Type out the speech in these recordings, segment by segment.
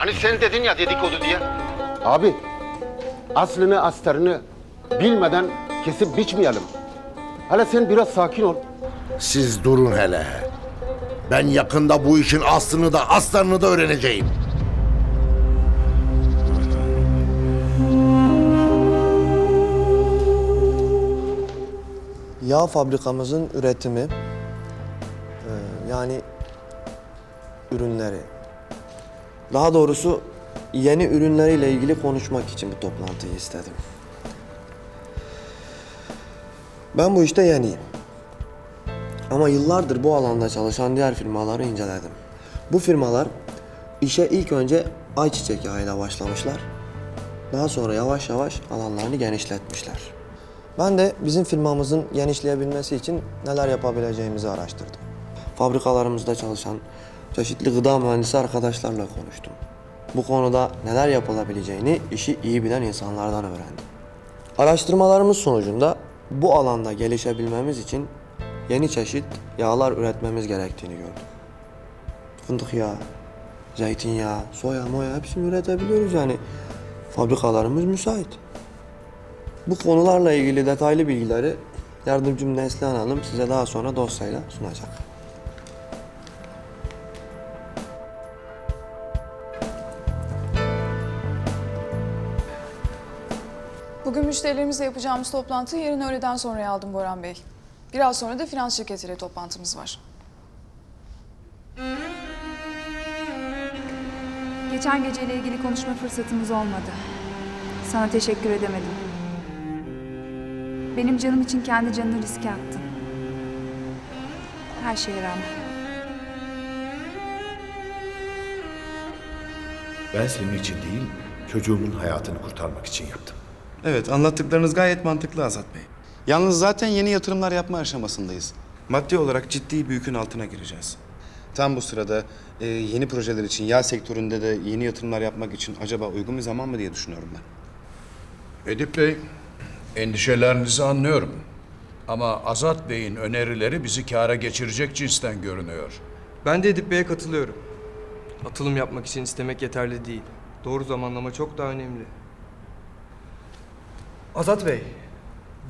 Hani sen dedin ya dedikodu diye. Abi aslını astarını bilmeden kesip biçmeyelim. Hele sen biraz sakin ol. Siz durun hele. Ben yakında bu işin aslını da aslarını da öğreneceğim. Yağ fabrikamızın üretimi, e, yani ürünleri, daha doğrusu yeni ürünleriyle ilgili konuşmak için bu toplantıyı istedim. Ben bu işte yeniyim. Ama yıllardır bu alanda çalışan diğer firmaları inceledim. Bu firmalar işe ilk önce ayçiçek yağıyla başlamışlar. Daha sonra yavaş yavaş alanlarını genişletmişler. Ben de bizim firmamızın genişleyebilmesi için neler yapabileceğimizi araştırdım. Fabrikalarımızda çalışan çeşitli gıda mühendisi arkadaşlarla konuştum. Bu konuda neler yapılabileceğini işi iyi bilen insanlardan öğrendim. Araştırmalarımız sonucunda bu alanda gelişebilmemiz için yeni çeşit yağlar üretmemiz gerektiğini gördüm. Fındık yağı, zeytinyağı, soya, moya hepsini üretebiliyoruz yani. Fabrikalarımız müsait. Bu konularla ilgili detaylı bilgileri yardımcım Neslihan Hanım size daha sonra dosyayla sunacak. Bugün müşterilerimizle yapacağımız toplantıyı yarın öğleden sonraya aldım Boran Bey. Biraz sonra da finans şirketiyle toplantımız var. Geçen geceyle ilgili konuşma fırsatımız olmadı. Sana teşekkür edemedim. Benim canım için kendi canını riske attın. Her şeye rağmen. Ben senin için değil, çocuğumun hayatını kurtarmak için yaptım. Evet, anlattıklarınız gayet mantıklı Azat Bey. Yalnız zaten yeni yatırımlar yapma aşamasındayız. Maddi olarak ciddi bir yükün altına gireceğiz. Tam bu sırada e, yeni projeler için, yağ sektöründe de yeni yatırımlar yapmak için acaba uygun bir zaman mı diye düşünüyorum ben. Edip Bey, endişelerinizi anlıyorum. Ama Azat Bey'in önerileri bizi kâra geçirecek cinsten görünüyor. Ben de Edip Bey'e katılıyorum. Atılım yapmak için istemek yeterli değil. Doğru zamanlama çok daha önemli. Azat Bey,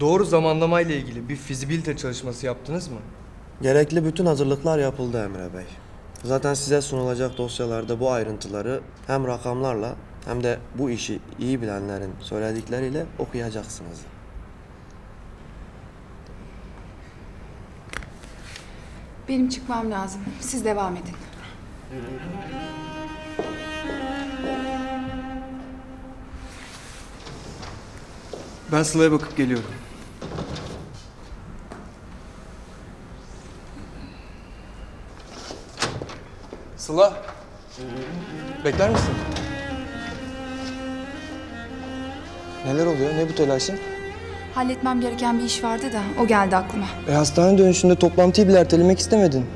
doğru zamanlama ile ilgili bir fizibilite çalışması yaptınız mı? Gerekli bütün hazırlıklar yapıldı Emre Bey. Zaten size sunulacak dosyalarda bu ayrıntıları hem rakamlarla hem de bu işi iyi bilenlerin söyledikleriyle okuyacaksınız. Benim çıkmam lazım. Siz devam edin. Ben Sıla'ya bakıp geliyorum. Sıla, bekler misin? Neler oluyor? Ne bu telaşın? Halletmem gereken bir iş vardı da o geldi aklıma. E, hastane dönüşünde toplantıyı bile ertelemek istemedin.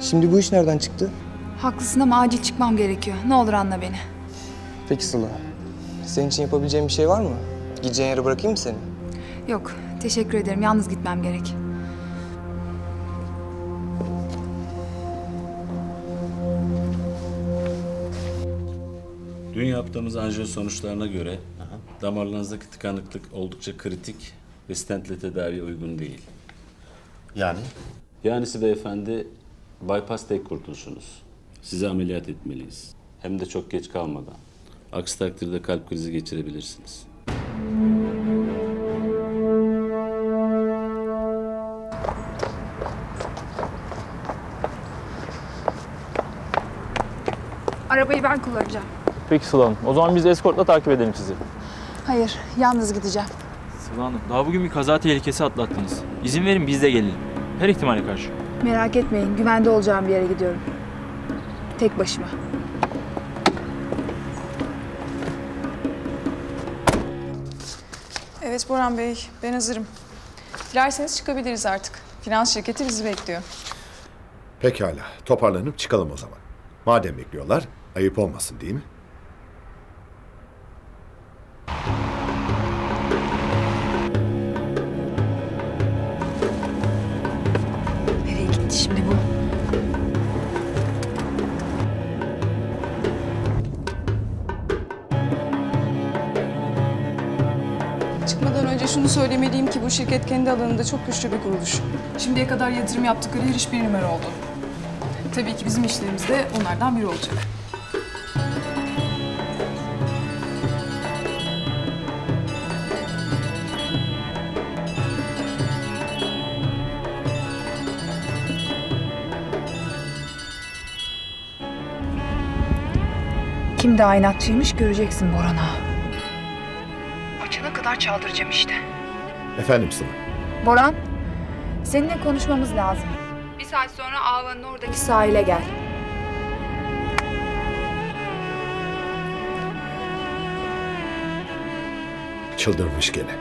Şimdi bu iş nereden çıktı? Haklısın ama acil çıkmam gerekiyor. Ne olur anla beni. Peki Sıla. Senin için yapabileceğim bir şey var mı? Gideceğin yere bırakayım mı seni? Yok, teşekkür ederim. Yalnız gitmem gerek. Dün yaptığımız anjiyo sonuçlarına göre damarlarınızdaki tıkanıklık oldukça kritik ve stentle tedaviye uygun değil. Yani Yanisi beyefendi bypass tek kurtuluşunuz. Sizi ameliyat etmeliyiz. Hem de çok geç kalmadan. Aksi takdirde kalp krizi geçirebilirsiniz. Arabayı ben kullanacağım. Peki Sıla Hanım. O zaman biz eskortla takip edelim sizi. Hayır, yalnız gideceğim. Sıla Hanım, daha bugün bir kaza tehlikesi atlattınız. İzin verin biz de gelelim. Her ihtimale karşı. Merak etmeyin, güvende olacağım bir yere gidiyorum. Tek başıma. Evet Boran Bey, ben hazırım. Dilerseniz çıkabiliriz artık. Finans şirketi bizi bekliyor. Pekala, toparlanıp çıkalım o zaman. Madem bekliyorlar, Ayıp olmasın değil mi? Nereye gitti şimdi bu? Çıkmadan önce şunu söylemeliyim ki bu şirket kendi alanında çok güçlü bir kuruluş. Şimdiye kadar yatırım yaptıkları her iş bir numara oldu. Tabii ki bizim işlerimiz de onlardan biri olacak. Kim daha inatçıymış göreceksin Boran'a. Açana kadar çaldıracağım işte. Efendim Sıla. Boran, seninle konuşmamız lazım. Bir saat sonra Ava'nın oradaki sahile gel. Çıldırmış gene.